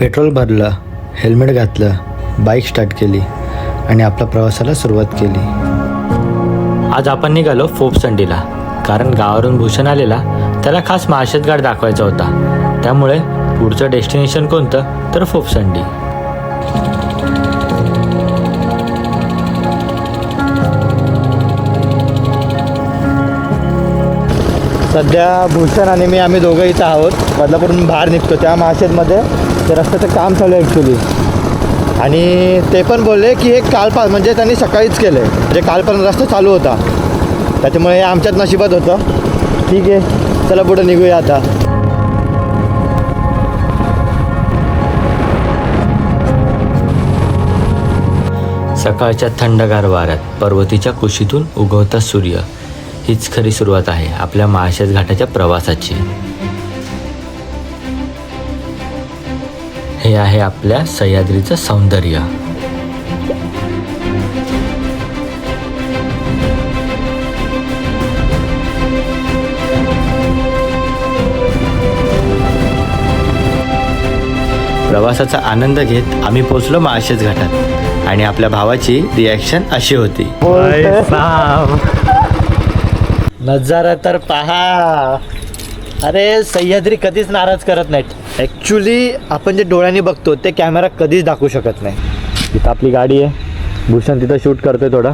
Petrol भरलं helmet घातलं bike start केली आणि आपल्या प्रवासाला सुरुवात केली. आज आपण निघालो फोपसंडीला कारण गावावरून भूषण आलेला त्याला खास महाशेत घाट दाखवायचा होता. त्यामुळे पुढचं डेस्टिनेशन कोणतं? तर फोपसंडी सध्या भूषण आणि मी आम्ही दोघं इथं आहोत. बदलापूरून बाहेर निघतो. त्या महाशेतमध्ये ते रस्त्याचं काम चालू आहे ॲक्च्युली आणि ते पण बोलले की हे काल पा म्हणजे त्यांनी सकाळीच केलं आहे म्हणजे कालपर्यंत रस्ता चालू होता. त्याच्यामुळे हे आमच्याच नशिबात होतं. ठीक आहे. चला पुढे निघूया आता. सकाळच्या थंडगार वाऱ्यात पर्वतीच्या कुशीतून उगवता सूर्य. हीच खरी सुरुवात आहे आपल्या महाशेज घाटाच्या प्रवासाची. आहे आपल्या सह्याद्रीचं सौंदर्य. प्रवासाचा आनंद घेत आम्ही पोचलो माळशेज घाटात आणि आपल्या भावाची रिॲक्शन अशी होती. नजारा तर पहा. अरे सह्याद्री कधीच नाराज करत नाहीत. ॲक्च्युली आपण जे डोळ्यांनी बघतो ते कॅमेरा कधीच दाखवू शकत नाही. तिथं आपली गाडी आहे. भूषण तिथं शूट करतोय थोडं.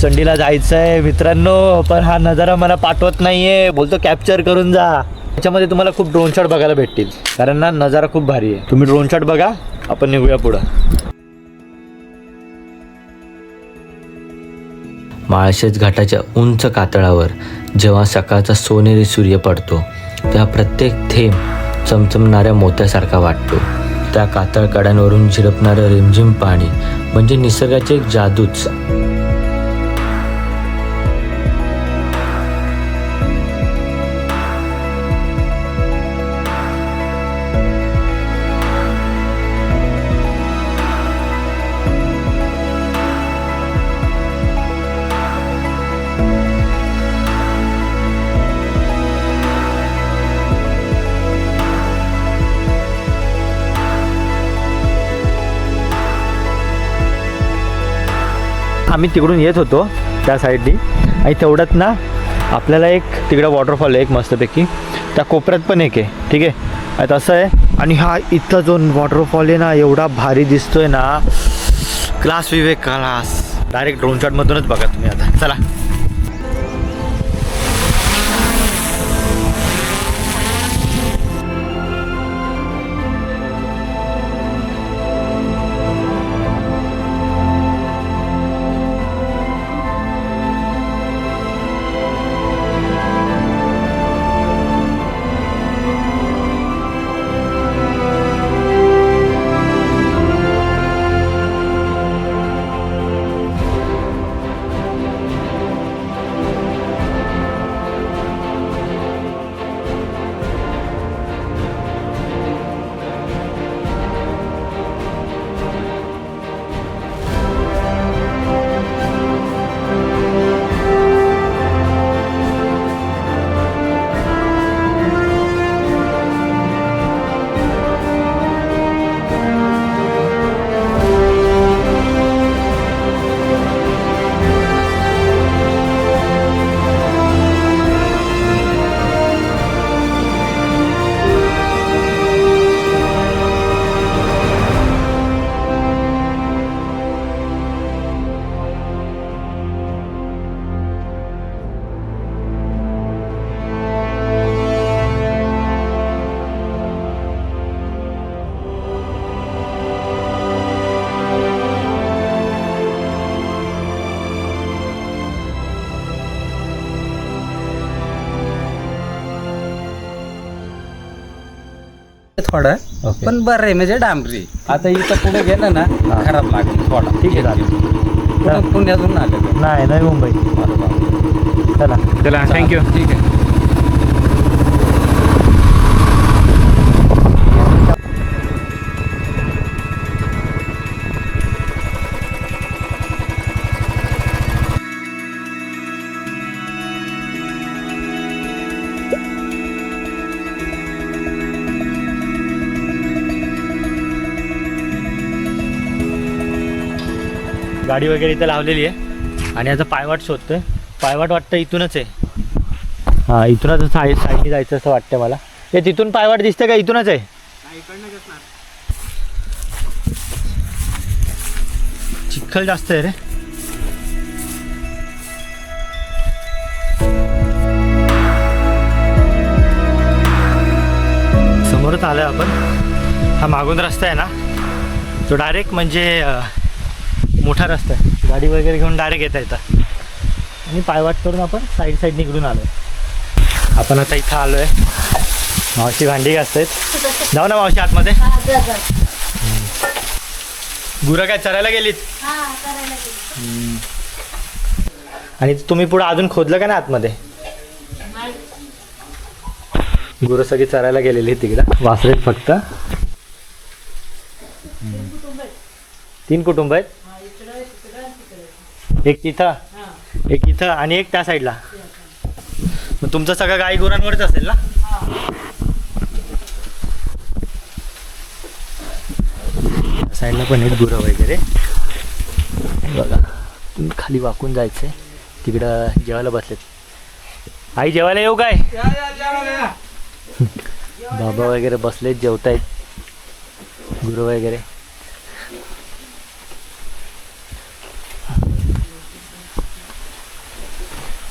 संडीला जायचं आहे मित्रांनो पण हा नजारा मला पाठवत नाहीये. बोलतो कॅप्चर करून जा. त्याच्यामध्ये तुम्हाला खूप ड्रोन शॉट बघायला भेटतील. कारण ना नजारा खूप भारी आहे. तुम्ही ड्रोन शॉट बघा. आपण निघूया पुढं. माळशेज घाटाच्या उंच कातळावर जेव्हा सकाळचा सोनेरी सूर्य पडतो तेव्हा प्रत्येक थेंब चमचमणाऱ्या मोत्यासारखा वाटतो. त्या कातळ कड्यांवरून झिरपणारं रिमझिम पाणी म्हणजे निसर्गाची एक जादूच. आम्ही तिकडून येत होतो त्या साईडनी. आणि तेवढ्यात ना आपल्याला एक तिकडं वॉटरफॉल आहे एक मस्तपैकी. त्या कोपऱ्यात पण एक आहे ठीक आहे? तसं आहे. आणि हा इथं जो वॉटरफॉल आहे ना एवढा भारी दिसतोय ना. Class Vivek class. Direct drone शॉटमधूनच बघा तुम्ही आता. चला. थोडं ओके. पण बरं आहे म्हणजे डांबरी. आता इथं पुढे गेलं ना खराब लागेल थोडा. ठीक आहे चालेल. पुढं पुण्यातून आलेलं नाही नवी मुंबई. चला. चला थँक्यू ठीक आहे. गाडी वगैरे इथं लावलेली आहे. आणि आता पायवाट शोधतोय. पायवाट वाटतं इथूनच आहे. हां इथूनच साईड साईडने जायचं असं वाटतं मला. ते तिथून पायवाट दिसते का? इथूनच आहे. चिखल जास्त आहे रे. समोरच आलोय आपण. हा मागून रस्ता आहे ना. तो डायरेक्ट म्हणजे मोठा रस्ता आहे. गाडी वगैरे घेऊन डायरेक्ट येता येतं. आणि पायवाट करून आपण साईड साईड निघून आलो आपण आता इथं आलो आहे मावशी भांडी घासतायत. जाऊ ना मावशी आतमध्ये. गुरं काय चरायला गेलीत? आणि तुम्ही पुढे अजून खोदलं का ना आतमध्ये? गुरं सगळी चरायला गेलेली तिकडं. वासरेत फक्त. तीन कुटुंब आहेत. एक तिथं. एक इथं आणि एक त्या साईडला. मग तुमचं सगळं गाई गुरांवरच असेल ना? साईडला पण आहेत गुरं वगैरे. बघा तुम्ही खाली वाकून जायचंय. तिकडं जेवायला बसलेत. आई जेवायला येऊ काय? बाबा वगैरे बसलेत जेवतायत. गुरु वगैरे.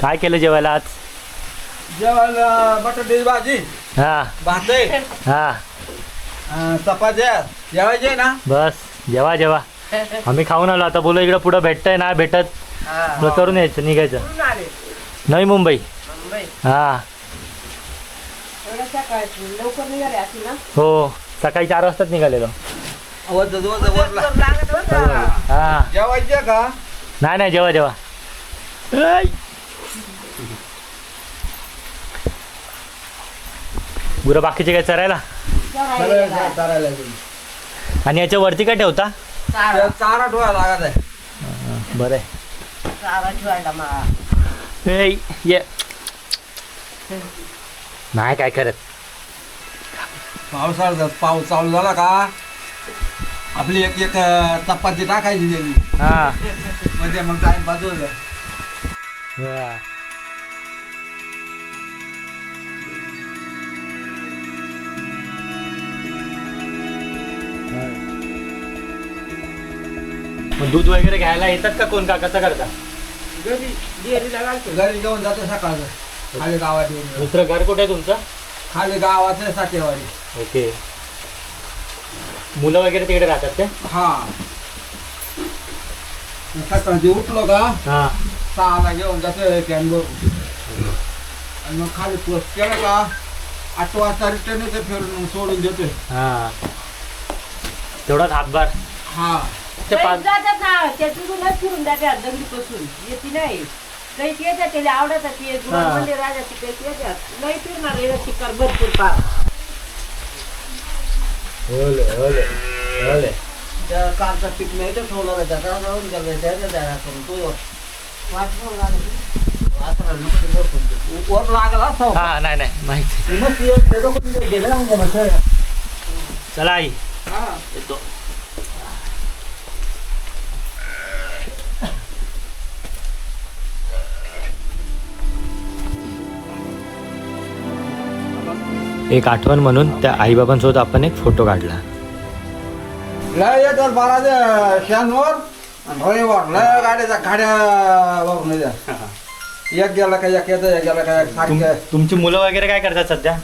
काय केलं जेवायला आज? जेवायला बटाट्याची भाजी हा. भाते हा. अं, चपात्या जेवायचे ना? बस जेवा जेवा. आम्ही खाऊन आलो. आता बोलो इकडं पुढं भेटतंय ना भेटत. मग करून यायचं निघायचं. नवी मुंबई. हा. लवकर निघाले असेल ना? हो. सकाळी चार वाजताच निघालेलो. वज हा. जेवायचे का? नाही नाही जेवा जेवा. ऐ. गुरं बाकीचे काय चरायला? चारायला चारायला गेली. आणि याच्या वरती काय ठेवता? चारा ठेवायला लागत आहे. बरं चारा ठेवायला आहे ये. नाही काय करत? पावसाळ्यात पाऊस चालू झाला का आपली एक एक अं, चपाती टाकायची त्याची. हा. म्हणजे मग टाइम बाजूला हा. मग दूध वगैरे घ्यायला येतात का कोण का कसं करता? घरी डेअरीला घालतो घरी घेऊन जातो सकाळचं. खाली गावात येऊन. दुसरं घर कुठे आहे तुमचं? खाली गावाचं साठेवाडी ओके. मुलं वगैरे तिकडे राहतात ते हा. सकाळची उठलो का हा. सहाला घेऊन जातो कॅनवर आणि मग खाली प्लस केलं का आठ वाजता रिटर्न येते फिरून सोडून देतोय. हा. तेवढाच हातभार. हा. ते पाच जातात ना त्या तिथूनच फिरून जातात दगडीपासून. येते नाही. काही येतात त्याला आवडतात ते. हा. म्हणजे राजाची काही येतात. नाही फिरणार येतात शिकार भरपूर पार. ओले ओले ओले त्या कारचा पीक नाही तर ठेवला त्याचा जाऊन गेला. तयार करून तो वाचवून लागलं. वर हा नाही नाही. माहिती मग त्याचं गेलं. चला आई. हा. येतो. एक आठवण म्हणून त्या आईबाबांसोबत आपण एक फोटो काढला. लय येतात बाराच्या शहाणवर आणि रविवार लय गाड्याच्या गाड्या. एक गेला का एक येतं एक गेला का एक तुम- सारखं तुमची मुलं वगैरे काय करतात सध्या?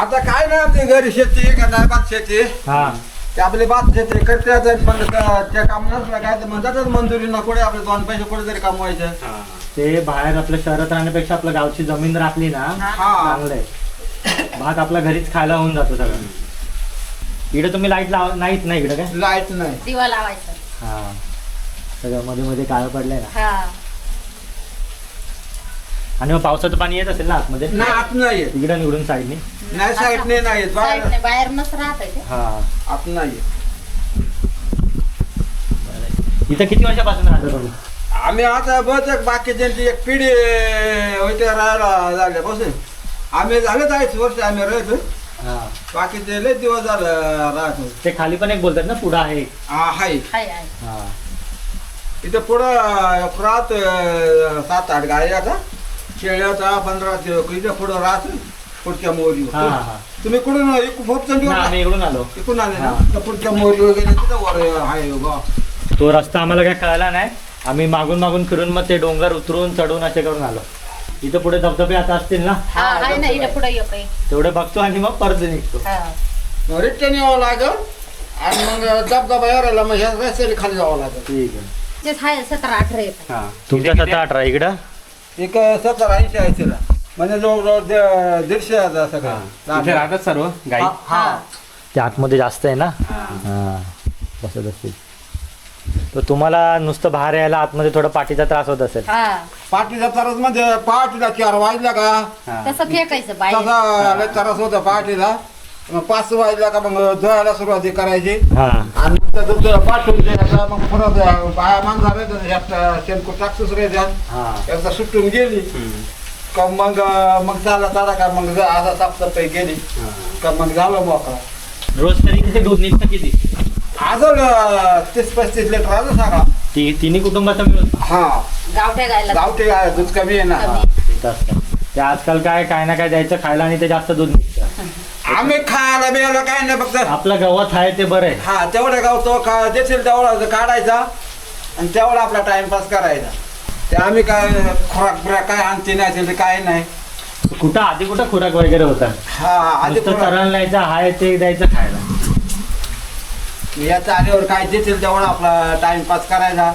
आता काय नाही आपली घरी शेती का नाही भात शेती. हा. ते आपली भात शेती करतात पण त्या त्या काम नसलं काय तर म्हणतातच मंजुरीनं कुठे आपले दोन पैसे कुठे तरी कमवायचे ते बाहेर आपल्या शहरात राहण्यापेक्षा आपल्या गावची जमीन राखली ना हा. चांगलं आहे. भात आपल्या घरीच खायला होऊन जातो सगळं. इकडे तुम्ही लाइट लाव नाहीत ना इकडे काय? लाइट नाही. दिवा लावायचा. हा. सगळं मध्ये मध्ये काळं पडलंय ना. हा. आणि मग पावसाचं पाणी येत असेल ना आतमध्ये? नाही आत नाही येत. इकडे निवडून साईडने नाही साईडने नाही येत. बाहेर साईडने बाहेरनच राहत आहे ते. हा. आत नाही येत. इथं किती वर्षापासून राहता तुम्ही? आम्ही आता बघ बाकीच्यांची एक पिढी होते राहायला झाले बसून आम्ही झाले जायचं वर्ष आम्ही राहतो हा. बाकीचे लय दिवस झालं राहतो ते खाली पण एक बोलतात ना पुढं आहे. हा हाय हाय हाय हा. इथे पुढं एक रात अं, सात आठ गाड्या आता. शेळ्याचा पंधरा ते इथे पुढं राहत पुढच्या मोरी हा हा हा. तुम्ही कुठून ना, आम्ही इकडून आलो. इकडून आले ना? तर पुढच्या मोरी वगैरे तिथं वर आहे बा तो रस्ता आम्हाला काय कळला नाही. आम्ही मागून मागून फिरून मग ते डोंगर उतरून चढून असे करून आलो. इथं पुढे धबधबे आता असतील ना? हा आहे ना इकडे पुढे येत तेवढे बघतो आणि मग परत निघतो. रिटर्न यावं लागल आणि मग धबधबा यायला मग ह्या रस्त्याने खाली जावं लागेल. ठीक आहे. सतरा अठरा तुमच्या सतरा अठरा इकडं? एक सत्तर ऐंशी आहे तिला म्हणजे जवळजवळ दे- दीडशे हजार इथे सगळं राहतात सर्व गाई? हा ते आतमध्ये जास्त आहे ना? हा. बसत असतील. तर तुम्हाला नुसतं बाहेर यायला आतमध्ये थोडं पाठीचा त्रास होत असेल. हा. पाठीचा तरच म्हणजे पहाटीला चार वाजला का. तसं फेकायचं बाहेर तसा लय त्रास होता मग पाच वाजला का मग धुवायला सुरुवात करायची. हा. आणि नंतर दुसरं पाठवून द्यायचा. मग परत बाया यात शेणकू टाकतोच रे द्या हा. एकदा सुटून गेली. का मग मग चाला चाला का मग जा- आता साफसफाई केली. का मग झालं मोकळा. रोज तरी किती दूध निघतं किती? अं, तीस पस्तीस लिटर अजून सांगा ती तिन्ही कुटुंबाचा मिळून हा. गावठ्या गायला. गावठी आहे दूध कमी आहे ना. असतं. ते आजकाल काय काय ना काय द्यायचं खायला आणि ते जास्त दूध निघतं. आम्ही खायला बियाला काय नाही फक्त. आपलं गवत आहे ते बरं आहे. हा तेवढं गाव तो का देशील तेवढा काढायचा आणि तेवढा आपला टाइमपास करायचा. ते आम्ही काय खुराक बिराक काय आणते नाही ते काय नाही. कुठं आधी कुठं खुराक वगैरे होता? हा आधी नुसतं खुराक- चरण न्यायचं आहे ते द्यायचं खायला. या चालीवर काय देतील तेवढा आपला टाइमपास करायचा.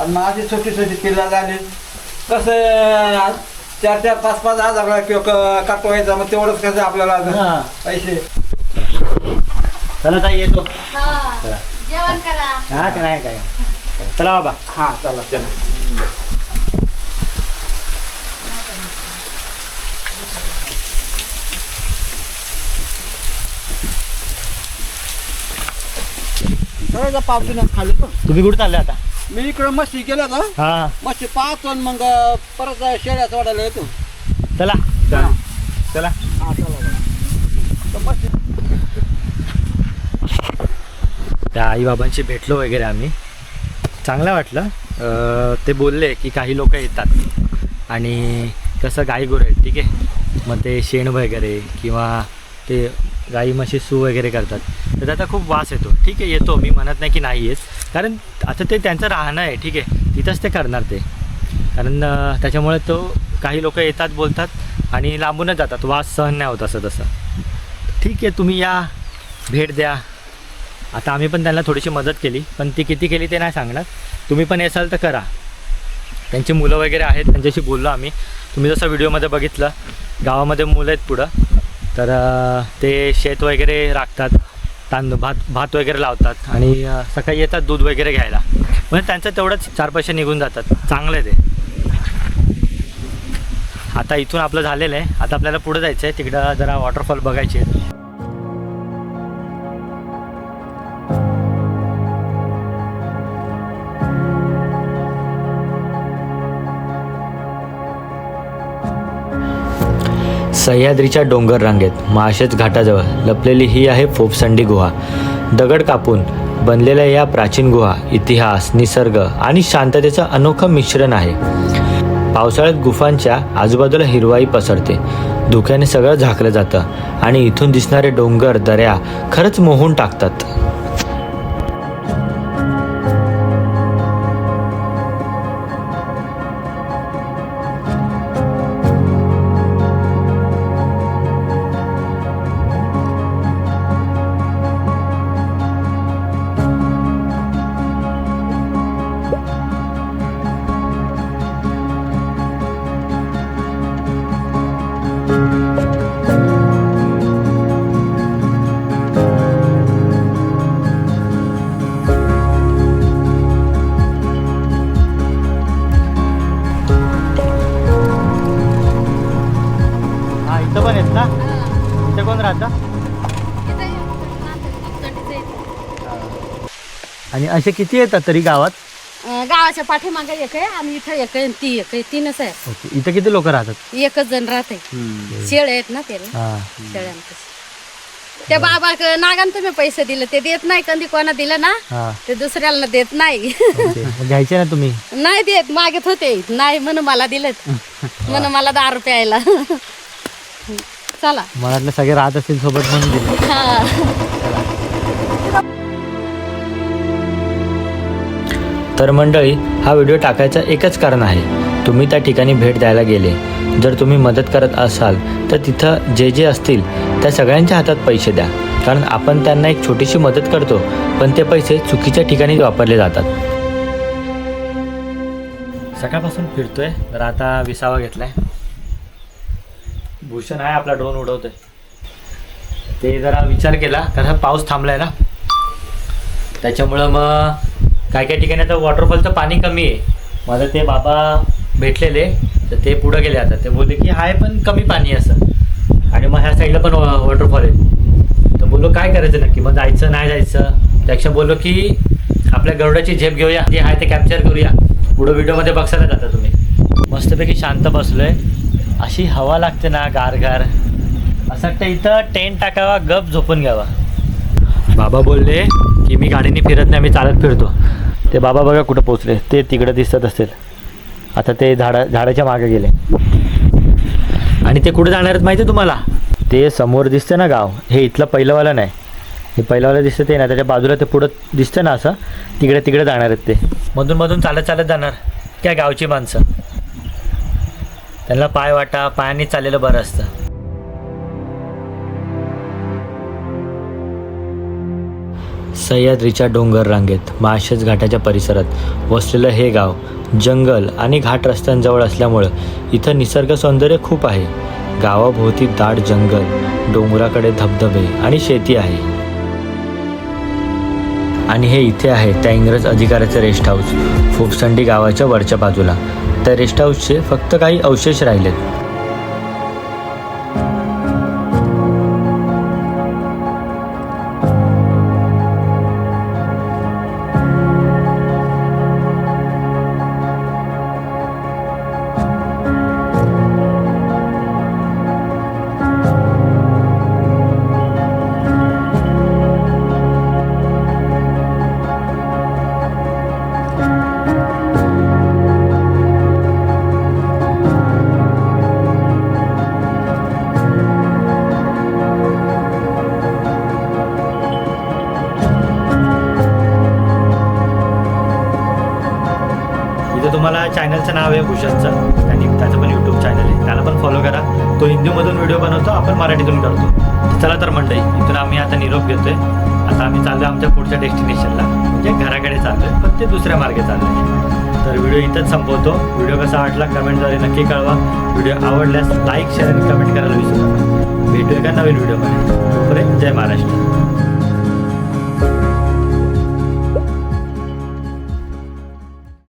आणि मग अशी छोटी छोटी पिल्ला झाली. कसं चार चार पाच पाच हजार किंवा कटवायचा मग तेवढंच कसं आपल्याला हा. पैसे. चला ताई येतो. जेवण करा. हा का नाही काय? चला बाबा. हा चला चला. करायचा पावसानं खाली पण तुम्ही कुठे चालले आता? मी इकडं मस्ती केलं का हा. मस्ती पाहतो आणि मग परत शेळ्या सोडायला येतो. चला. चला. हा चला मस्ती. त्या आईबाबांशी भेटलो वगैरे आम्ही. चांगलं वाटलं. ते बोलले की काही लोक येतात. आणि कसं गाई गुरं आहेत ठीक आहे. मग ते शेण वगैरे किंवा ते गाई म्हशी सू वगैरे करतात. तर त्याचा खूप वास येतो. ठीक आहे येतो. मी म्हणत नाही की नाही येत कारण आता ते त्यांचं राहणं आहे. ठीक आहे. तिथंच ते करणार ते. कारण त्याच्यामुळे तो काही लोक येतात बोलतात आणि लांबूनच जातात. वास सहन नाही होत असं तसं. ठीक आहे तुम्ही या. भेट द्या. आता आम्ही पण त्यांना थोडीशी मदत केली. पण ती किती केली ते नाही सांगणार. तुम्ही पण येसाल तर करा. त्यांची मुलं वगैरे आहेत. त्यांच्याशी बोललो आम्ही. तुम्ही जसं व्हिडिओमध्ये बघितलं गावामध्ये मुलं आहेत पुढं. तर ते शेत वगैरे राखतात तांदूळ भात भात वगैरे लावतात आणि सकाळी येतात दूध वगैरे घ्यायला. म्हणजे त्यांचं तेवढंच चार पैसे निघून जातात. चांगलं आहे ते. आता इथून आपलं झालेलं आहे. आता आपल्याला पुढं जायचं आहे तिकडं जरा वॉटरफॉल बघायचे सह्याद्रीच्या डोंगर रांगेत महाशेज घाटाजवळ लपलेली ही आहे फोपसंडी गुहा. दगड कापून बनलेल्या या प्राचीन गुहा इतिहास निसर्ग आणि शांततेचं अनोखं मिश्रण आहे. पावसाळ्यात गुफांच्या आजूबाजूला हिरवाई पसरते. धुक्याने सगळं झाकलं जातं आणि इथून दिसणारे डोंगर दऱ्या खरंच मोहून टाकतात. असे किती येतात तरी गावात? अं, गावाच्या पाठीमागे एक आहे आणि इथं एक आहे आणि ती एक आहे तीनच आहे. ओके. इथं किती लोक राहतात? एकच जण राहते. शेळे आहेत ना त्याला? हां. त्या बाबा नागान तुम्ही पैसे दिले ते देत नाही. कधी कोणा दिलं ना हा. ते दुसऱ्याला देत नाही. ओके. मग घ्यायचे ना तुम्ही? नाही देत मागत होते. नाही म्हणून मला दिलेत. म्हणून मला दहा रुपये यायला चला. मला वाटलं सगळे राहत असतील सोबत म्हणून दिले. हा. तर मंडळी हा व्हिडिओ टाकायचं एकच कारण आहे. तुम्ही त्या ठिकाणी भेट द्यायला गेले. जर तुम्ही मदत करत असाल तर तिथं जे जे असतील त्या सगळ्यांच्या हातात पैसे द्या. कारण आपण त्यांना एक छोटीशी मदत करतो पण ते पैसे चुकीच्या ठिकाणी वापरले जातात. सकाळपासून फिरतोय. तर आता विसावा घेतलाय. भूषण आहे आपला ड्रोन उडवतोय. ते जरा विचार केला कारण हा पाऊस थांबलाय ना. त्याच्यामुळं मग काय काय ठिकाणी आता वॉटरफॉलचं पाणी कमी आहे. माझं ते बाबा भेटलेले तर ते पुढं गेले आता. ते बोलले की आहे पण कमी पाणी असं. आणि मग ह्या साईडला पण वॉटरफॉल आहे. तर बोललो काय करायचं नक्की? मग जायचं नाही जायचं. त्यापेक्षा बोललो की आपल्या गरुडाची झेप घेऊया जे आहे ते कॅप्चर करूया. पुढं व्हिडिओमध्ये बघसायला जाता तुम्ही. मस्तपैकी शांत बसलो आहे अशी हवा लागते ना गार गार असं वाटतं इथं टेंट टाकावा गप झोपून घ्यावा. बाबा बोलले की मी गाडीने फिरत नाही मी चालत फिरतो. ते बाबा बघा कुठं पोचले ते तिकडे दिसत असतील आता ते झाडा झाडाच्या मागे गेले. आणि ते कुठे जाणार आहेत माहिती आहे तुम्हाला? ते समोर दिसतं ना गाव. हे इथलं पहिलंवालं नाही. हे पहिलंवालं दिसतं ते ना त्याच्या बाजूला ते पुढं दिसतं ना असं. तिकडे तिकडे जाणार आहेत ते. मधून मधून चालत चालत जाणार. त्या गावची माणसं. त्यांना पाय वाटा पायाने चाललेलं बरं असतं. सह्याद्रीच्या डोंगर रांगेत महाशेज घाटाच्या परिसरात वसलेलं हे गाव जंगल आणि घाट रस्त्यांजवळ असल्यामुळं इथं निसर्ग सौंदर्य खूप आहे. गावाभोवती दाट जंगल डोंगराकडे धबधबे आणि शेती आहे. आणि हे इथे आहे त्या इंग्रज अधिकाऱ्याचं रेस्ट हाऊस फुफसंडी गावाच्या वरच्या बाजूला. त्या रेस्ट हाऊसचे फक्त काही अवशेष राहिलेत. तुम्हाला चॅनलचं नाव आहे भूषणचं. आणि त्याचं पण यूट्यूब चॅनल आहे. त्याला पण फॉलो करा. तो हिंदीमधून व्हिडिओ बनवतो आपण मराठीतून करतो. चला तर मंडळी इथून आम्ही आता निरोप घेतोय. आता आम्ही चाललो आमच्या पुढच्या डेस्टिनेशनला म्हणजे घराकडे चाललोय पण ते दुसऱ्या मार्गे चाललोय. तर व्हिडिओ इथंच संपवतो. व्हिडिओ कसा वाटला कमेंटद्वारे नक्की कळवा. व्हिडिओ आवडल्यास लाईक शेअर आणि कमेंट करायला विसरू नका. भेटूया का नवीन व्हिडिओमध्ये तोपर्यंत जय महाराष्ट्र.